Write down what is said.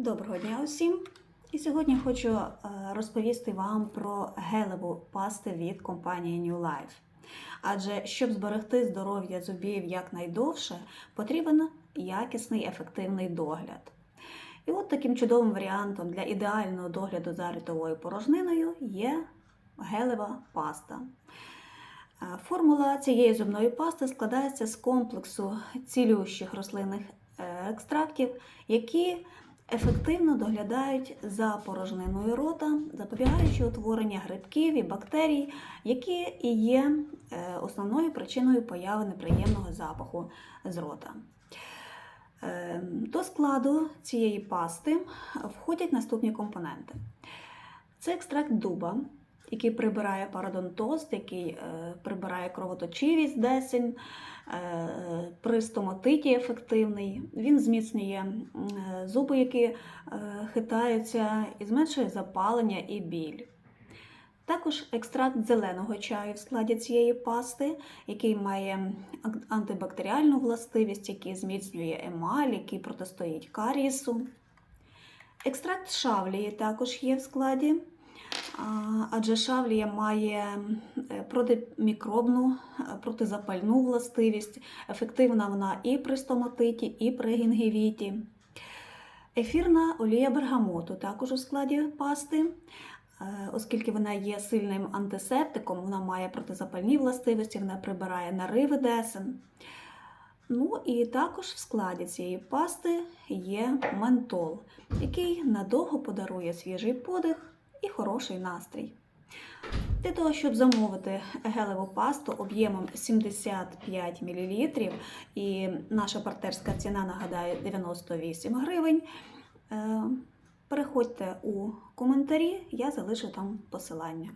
Доброго дня усім! І сьогодні хочу е, розповісти вам про гелеву пасту від компанії New Life. Адже щоб зберегти здоров'я зубів якнайдовше, потрібен якісний ефективний догляд. І от таким чудовим варіантом для ідеального догляду за ротовою порожниною є гелева паста. Е, Формула цієї зубної пасти складається з комплексу цілющих рослинних е, екстрактів, які ефективно доглядають за порожниною рота, запобігаючи утворення грибків і бактерій, які і є е, основною причиною появи неприємного запаху з рота. Е, До складу цієї пасти входять наступні компоненти: це екстракт дуба, який прибирає пародонтоз, який е, прибирає кровоточивість десень, е, при стоматиті ефективний. Він зміцнює зуби, які е, хитаються, і зменшує запалення і біль. Також екстракт зеленого чаю в складі цієї пасти, який має антибактеріальну властивість, який зміцнює емаль, який протистоїть карісу. Екстракт шавлії також є в складі, адже шавлія має е, протимікробну, е, протизапальну властивість. Ефективна вона і при стоматиті, і при гінгівіті. Ефірна олія бергамоту також у складі пасти. Е, Оскільки вона є сильним антисептиком, вона має протизапальні властивості, вона прибирає нариви десен. Ну і також в складі цієї пасти є ментол, який надовго подарує свіжий подих і хороший настрій. Для того, щоб замовити гелеву пасту об'ємом 75 мл, і наша партнерська ціна, нагадаю, 98 гривень. е, Переходьте у коментарі, я залишу там посилання.